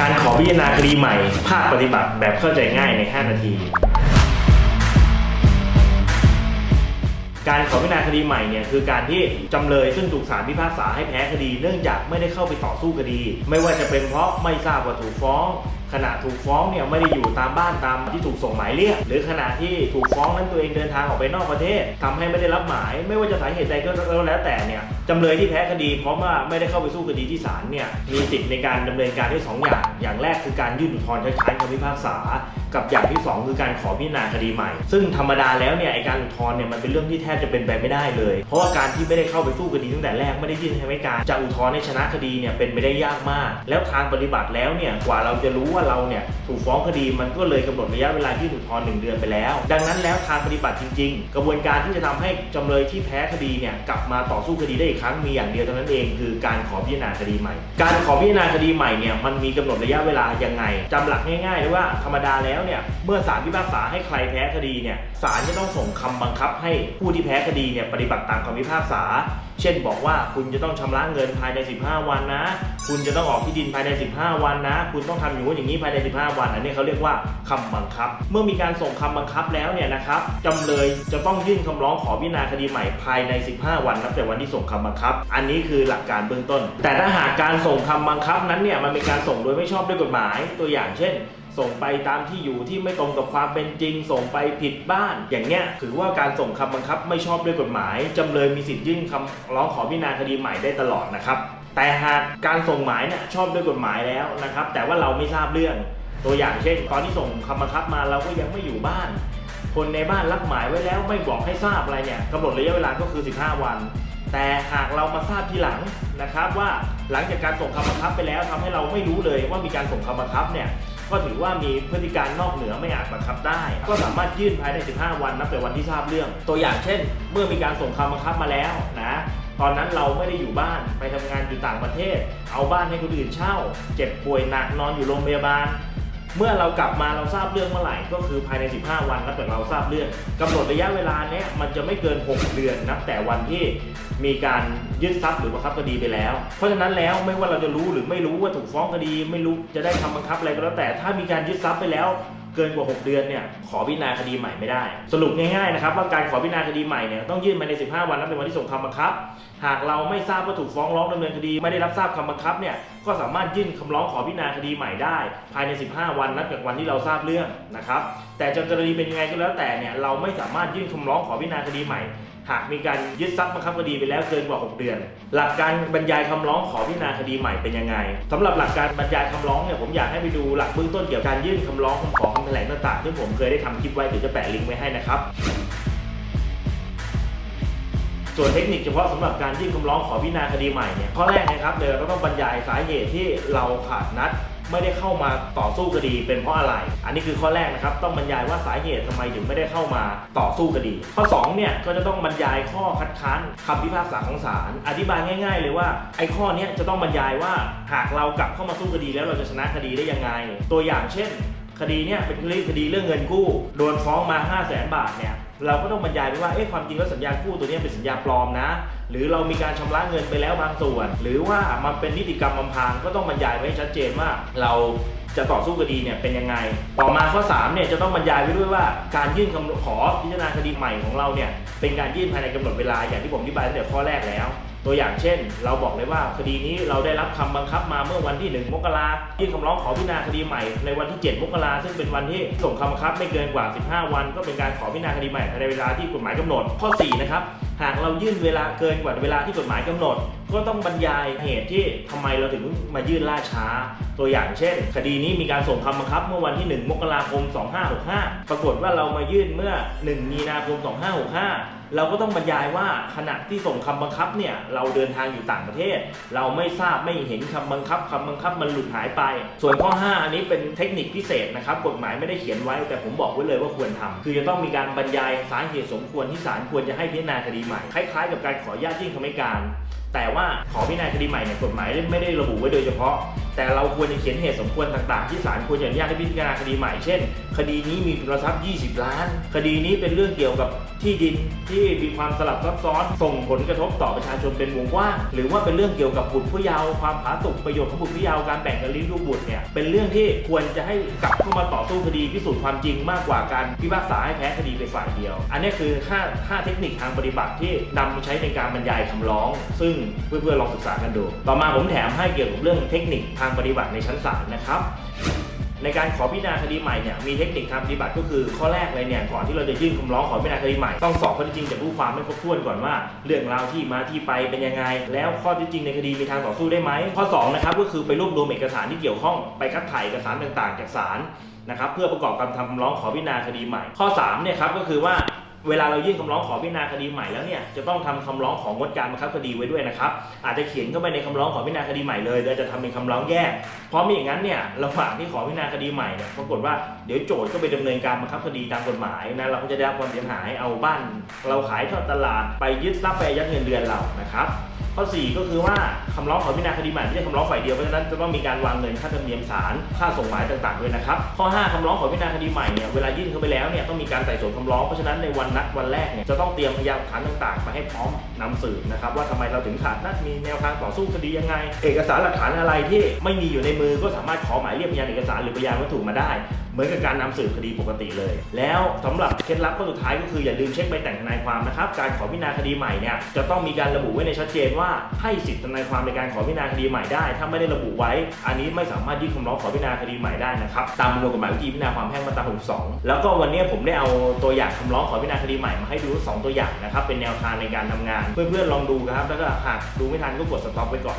การขอพิจารณาคดีใหม่ ภาคปฏิบัติแบบเข้าใจง่ายใน 5 นาที การขอพิจารณาคดีใหม่เนี่ยคือการที่จำเลยซึ่งถูกศาลพิพากษาให้แพ้คดี เนื่องจากไม่ได้เข้าไปต่อสู้คดี ไม่ว่าจะเป็นเพราะไม่ทราบว่าถูกฟ้อง ขณะถูกฟ้องเนี่ยไม่ได้อยู่ตามบ้านตามที่ถูกส่งหมายเรียก หรือขณะที่ถูกฟ้องนั้นตัวเองเดินทางออกไปนอกประเทศทำให้ไม่ได้รับหมาย ไม่ว่าจะสาเหตุใดก็แล้วแต่เนี่ยจำเลยที่แพ้คดี เพราะว่าไม่ได้เข้าไปสู้คดีที่ศาลเนี่ยมีสิทธิ์ในการดำเนินการได้สองอย่างอย่างแรกคือการยื่นอุทธรณ์คัดค้านคำพิพากษา กับอย่างที่ 2 คือการขอพิจารณาคดีใหม่ ซึ่งธรรมดาแล้วเนี่ยไอการอุทธรณ์เนี่ยมันเป็นเรื่องที่แทบจะเป็นไปไม่ได้เลย เพราะว่าการที่ไม่ได้เข้าไปสู้คดีตั้งแต่แรกไม่ได้ยื่นให้ไม่การจะอุทธรณ์ให้ชนะคดีเนี่ยเป็นไปได้ยากมาก แล้วทางปฏิบัติแล้วเนี่ยกว่าเราจะรู้ว่าเราเนี่ยถูกฟ้องคดีมันก็เลยกำหนดระยะเวลายื่นอุทธรณ์หนึ่งเดือนไปแล้ว ดังนั้นแล้วทางปฏิบัติจริง ๆ กระบวนการที่จะทำให้จำเลยที่แพ้คดีเนี่ยกลับมาต่อสู้คดีได้อีกครั้งมีอย่างเดียวเท่านั้นเอง คือการขอพิจารณาคดีใหม่ การขอพิจารณาคดีใหม่เนี่ยมันมีกำหนดระยะเวลายังไงจำหลักง่ายๆเลยว่าธรรมดาแล้วเนี่ยเมื่อศาลพิพากษาให้ใครแพ้คดีเนี่ยศาลจะต้องส่งคำบังคับให้ผู้ที่แพ้คดีเนี่ยปฏิบัติตามคำพิพากษา เช่นบอกว่าคุณจะต้องชำระเงินภายใน 15 วันนะ คุณจะต้องออกที่ดินภายใน 15 วันนะ คุณต้องทำอย่างนู้อย่างนี้ภายใน 15 วัน อันนี้เขาเรียกว่าคำบังคับ เมื่อมีการส่งคำบังคับแล้วเนี่ยนะครับจำเลยจะต้องยื่นคำร้องขอพิจารณาคดีใหม่ภายใน 15 วันนับแต่วันที่ส่งคำบังคับ อันนี้คือหลักการเบื้องต้น แต่ถ้าหากการส่งคำบังคับนั้นเนี่ยมันเป็นการส่งโดยไม่ชอบด้วยกฎหมายตัวอย่างเช่น ส่งไปตามที่อยู่ที่ไม่ตรงกับความเป็นจริง ส่งไปผิดบ้าน อย่างเงี้ยถือว่าการส่งคำบังคับไม่ชอบด้วยกฎหมายจำเลยมีสิทธิ์ยื่นคำร้องขอพิจารณาคดีใหม่ได้ตลอดนะครับ แต่หากการส่งหมายเนี่ยชอบด้วยกฎหมายแล้วนะครับ แต่ว่าเราไม่ทราบเรื่อง ตัวอย่างเช่น ตอนที่ส่งคำบังคับมาเราก็ยังไม่อยู่บ้าน คนในบ้านรับหมายไว้แล้วไม่บอกให้ทราบอะไรเนี่ยกำหนดระยะเวลาก็คือ 15 วันแต่หากเรามาทราบทีหลังนะครับว่าหลังจากการส่งคำบังคับไปแล้วทำให้เราไม่รู้เลยว่ามีการส่งคำบังคับเนี่ย ก็ถือว่ามีพฤติการนอกเหนือไม่อาจบังคับได้ ก็สามารถยื่นภายใน 15 วันนับแต่วันที่ทราบเรื่อง ตัวอย่างเช่น เมื่อมีการส่งคำบังคับมาแล้วนะตอนนั้นเราไม่ได้อยู่บ้านไปทำงานอยู่ต่างประเทศ เอาบ้านให้คนอื่นเช่า เจ็บป่วยหนักนอนอยู่โรงพยาบาล เมื่อเรากลับมาเราทราบเรื่องเมื่อไหร่ก็คือภายใน 15 วันนับแต่เราทราบเรื่องกำหนดระยะเวลาเนี้ยมันจะไม่เกิน 6 เดือนนับแต่วันที่มีการยึดทรัพย์หรือบังคับคดีไปแล้ว เพราะฉะนั้นแล้วไม่ว่าเราจะรู้หรือไม่รู้ว่าถูกฟ้องคดี ไม่รู้จะได้คำบังคับอะไรก็แล้วแต่ถ้ามีการยึดทรัพย์ไปแล้ว เกินกว่า 6 เดือนเนี่ยขอพิจารณาคดีใหม่ไม่ได้ สรุปง่ายๆนะครับว่าการขอพิจารณาคดีใหม่เนี่ยต้องยื่นภายใน 15 วันนับเป็นวันที่ส่งคำบังคับ หากเราไม่ทราบว่าถูกฟ้องร้องดำเนินคดีไม่ได้รับทราบคำบังคับเนี่ยก็สามารถยื่นคำร้องขอพิจารณาคดีใหม่ได้ ภายใน 15 วันนับจากวันที่เราทราบเรื่องนะครับแต่จะกรณีเป็นยังไงก็แล้วแต่เนี่ยเราไม่สามารถยื่นคำร้องขอพิจารณาคดีใหม่ หากมีการยึดทรัพย์บังคับคดีไปแล้วเกินกว่า 6 เดือน หลักการบรรยายคำร้องขอพิจารณาคดีใหม่เป็นยังไงสำหรับหลักการบรรยายคำร้องเนี่ยผมอยากให้ไปดูหลักเบื้องต้นเกี่ยวกับการยื่นคำร้องคำขอคำแถลงต่างๆที่ผมเคยได้ทำคลิปไว้เดี๋ยวจะแปะลิงก์ไว้ให้นะครับส่วนเทคนิคเฉพาะสำหรับการยื่นคำร้องขอพิจารณาคดีใหม่เนี่ยข้อแรกนะครับเลยเราก็ต้องบรรยายสาเหตุที่เราขาดนัด ไม่ได้เข้ามาต่อสู้คดี เป็นเพราะอะไร อันนี้คือข้อแรกนะครับ ต้องบรรยายว่าสาเหตุทำไมถึงไม่ได้เข้ามาต่อสู้คดี ข้อ2เนี่ยก็จะต้องบรรยายข้อคัดค้านคำพิพากษาของศาลอธิบายง่าย ๆ เลยว่าไอ้ข้อนี้จะต้องบรรยายว่าหากเรากลับเข้ามาสู้คดีแล้วเราจะชนะคดีได้ยังไง ตัวอย่างเช่น คดีเนี่ยเป็นคดีเรื่องเงินกู้โดนฟ้องมา 5 0 0แสนบาทเนี่ย เราก็ต้องบรรยายไปว่า เอ๊ะความจริงแล้วสัญญากู้ตัวนี้เป็นสัญญาปลอมนะ หรือเรามีการชำระเงินไปแล้วบางส่วน หรือว่ามันเป็นนิติกรรมอำพางก็ต้องบรรยายไว้ให้ชัดเจนว่าเราจะต่อสู้คดีเนี่ยเป็นยังไง ต่อมาข้อ3เนี่ยจะต้องบรรยายไว้ด้วยว่าการยื่นคำขอพิจารณาคดีใหม่ของเราเนี่ย เป็นการยื่นภายในกำหนดเวลาอย่างที่ผมอธิบายตั้งแต่ข้อแรกแล้ว ตัวอย่างเช่น เราบอกเลยว่าคดีนี้เราได้รับคำบังคับมาเมื่อวันที่ 1 มกรายื่นคำร้องขอพิจารณาคดีใหม่ในวันที่ 7 มกราซึ่งเป็นวันที่ส่งคำบังคับไม่เกินกว่า 15 วัน ก็เป็นการขอพิจารณาคดีใหม่ภายในเวลาที่กฎหมายกำหนด ข้อ 4 นะครับหากเรายื่นเวลาเกินกว่าเวลาที่กฎหมายกำหนด ก็ต้องบรรยายเหตุที่ทำไมเราถึงมายื่นล่าช้า ตัวอย่างเช่น คดีนี้มีการส่งคำบังคับเมื่อวันที่ 1 มกราคม 2565 ปรากฏว่าเรามายื่นเมื่อ 1 มีนาคม 2565 เราก็ต้องบรรยายว่าขณะที่ส่งคำบังคับเนี่ยเราเดินทางอยู่ต่างประเทศ เราไม่ทราบไม่เห็นคำบังคับคำบังคับมันหลุดหายไป ส่วนข้อ 5 อันนี้เป็นเทคนิคพิเศษนะครับกฎหมายไม่ได้เขียนไว้ แต่ผมบอกไว้เลยว่าควรทำคือจะต้องมีการบรรยายสาเหตุสมควรที่ศาลควรจะให้พิจารณาคดีใหม่คล้ายๆ กับการขออนุญาตยื่นคำให้การแต่ว่าขอพิจารณาคดีใหม่เนี่ยกฎหมายไม่ได้ระบุไว้โดยเฉพาะ แต่เราควรจะเขียนเหตุสมควรต่าง ๆ ที่ศาลควรจะอนุญาตให้พิจารณาคดีใหม่เช่น คดีนี้มีทุนทรัพย์ 20 ล้าน คดีนี้เป็นเรื่องเกี่ยวกับที่ดินที่มีความสลับซับซ้อนส่งผลกระทบต่อประชาชนเป็นวงกว้างหรือว่าเป็นเรื่องเกี่ยวกับบุตรผู้เยาว์ความผาสุกประโยชน์ของบุตรผู้เยาว์การแบ่งกันเลี้ยงดูบุตรเนี่ยเป็นเรื่องที่ควรจะให้กลับเข้ามาต่อสู้คดีพิสูจน์ความจริงมากกว่าการพิพากษาให้แพ้คดีไปฝ่ายเดียว อันนี้คือ5 5เทคนิคทางปฏิบัติที่นำมาใช้ในการบรรยายคำร้อง ซึ่งเพื่อนๆลองศึกษากันดู ต่อมาผมแถมให้เกี่ยวกับเรื่องเทคนิคทางปฏิบัติในชั้นศาลนะครับในการขอพิจารณาคดีใหม่เนี่ยมีเทคนิคทางปฏิบัติก็คือข้อแรกเลยเนี่ยก่อนที่เราจะยื่นคำร้องขอพิจารณาคดีใหม่ต้องสอบข้อเท็จจริงจากผู้ความให้ครบถ้วนก่อนว่า เรื่องราวที่มาที่ไปเป็นยังไง แล้วข้อเท็จจริงในคดีมีทางต่อสู้ได้ไหมข้อสองนะครับก็คือไปรวบรวมเอกสารที่เกี่ยวข้องไปคัดถ่ายเอกสารต่างๆ จากศาลนะครับเพื่อประกอบการทำคำร้องขอพิจารณาคดีใหม่ ข้อสามเนี่ยครับก็คือว่า เวลาเรายื่นคำร้องขอพิจารณาคดีใหม่แล้วเนี่ยจะต้องทำคำร้องของงดการบังคับคดีไว้ด้วยนะครับอาจจะเขียนเข้าไปในคำร้องขอพิจารณาคดีใหม่เลยโดยจะทำเป็นคำร้องแยก เพราะไม่อย่างนั้นเนี่ยระหว่างที่ขอพิจารณาคดีใหม่เนี่ยปรากฏว่าเดี๋ยวโจทย์ก็ไปดำเนินการบังคับคดีตามกฎหมายนะเราก็จะได้รับความเสียหายเอาบ้าน เราขายทอดตลาดไปยึดทรัพย์ไปอายัดเงินเดือนเรานะครับข้อ 4 ก็คือว่าคำร้องขอพิจารณาคดีใหม่ไม่ใช่คำร้องฝ่ายเดียวเพราะฉะนั้นจะต้องมีการวางเงินค่าธรรมเนียมศาลค่าส่งหมายต่างๆด้วยนะครับข้อ 5คำร้องขอพิจารณาคดีใหม่เนี่ยเวลายื่นเข้าไปแล้วเนี่ยต้องมีการไต่สวนคำร้องเพราะฉะนั้นในวันนัดวันแรกเนี่ยจะต้องเตรียมพยานหลักฐานต่างๆมาให้พร้อมนำสืบนะครับว่าทำไมเราถึงขาดนัดมีแนวทางต่อสู้คดียังไง เอกสารหลักฐานอะไรที่ไม่มีอยู่ในมือก็สามารถขอหมายเรียกพยานเอกสารหรือพยานวัตถุมาได้เหมือนกับการนำสืบคดีปกติเลย แล้วสำหรับเคล็ดลับข้อสุดท้ายก็คืออย่าลืมเช็คใบแต่งทนายความนะครับ การขอพิจารณาคดีใหม่เนี่ยจะต้องมีการระบุไว้ในชัดเจนว่าให้สิทธิทนายความในการขอพิจารณาคดีใหม่ได้ ถ้าไม่ได้ระบุไว้ อันนี้ไม่สามารถยื่นคำร้องขอพิจารณาคดีใหม่ได้นะครับ ตามประมวลกฎหมายวิธีพิจารณาความแพ่งมาตรา62 แล้วก็วันนี้ผมได้เอาตัวอย่างคำร้องขอพิจารณาคดีใหม่มาให้ดูสองตัวอย่างนะครับ เป็นแนวทางในการทำงาน เพื่อนๆลองดูครับ แล้วก็หากดูไม่ทันก็กดสต็อปไว้ก่อน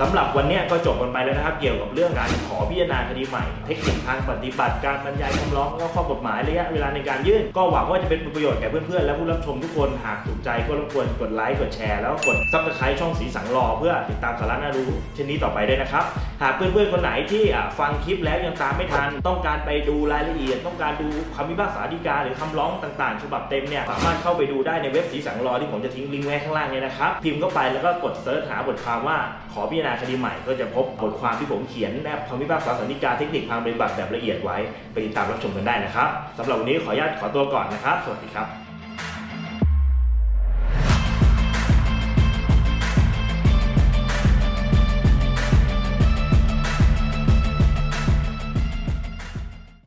สำหรับวันนี้ก็จบกันไปแล้วนะครับ เกี่ยวกับเรื่องการขอพิจารณาคดีใหม่ เทคนิคทางปฏิบัติการบรรยายคำร้องแล้วข้อกฎหมายระยะเวลาในการยื่น ก็หวังว่าจะเป็นประโยชน์แก่เพื่อนๆและผู้รับชมทุกคนหากถูกใจก็รบกวนกดไลค์กดแชร์แล้วกดซับสไครต์ช่องสีสังรอเพื่อติดตามสาระน่ารู้เช่นนี้ต่อไปด้วยนะครับ หากเพื่อนๆคนไหนที่ฟังคลิปแล้วยังตามไม่ทัน ต้องการไปดูรายละเอียด ต้องการดูคำพิพากษาฎีกาหรือคำร้องต่างๆ ฉบับเต็มเนี่ยสามารถเข้าไปดูได้ในเว็บสีสังรอที่ผมจะทิ้งลิงก์ไว้ข้างล่างเนี่ยนะครับพิมพ์เข้าไปแล้วก็กดเซิร์ชหาบทความว่าขอพิจารณาคดีใหม่ก็จะพบบทความที่ผมเขียนแนบคำพิพากษาสันนิกาเทคนิคทางปฏิบัติแบบละเอียดไว้ไปติดตามรับชมกันได้นะครับสำหรับวันนี้ขออนุญาตขอตัวก่อนนะครับ สวัสดีครับ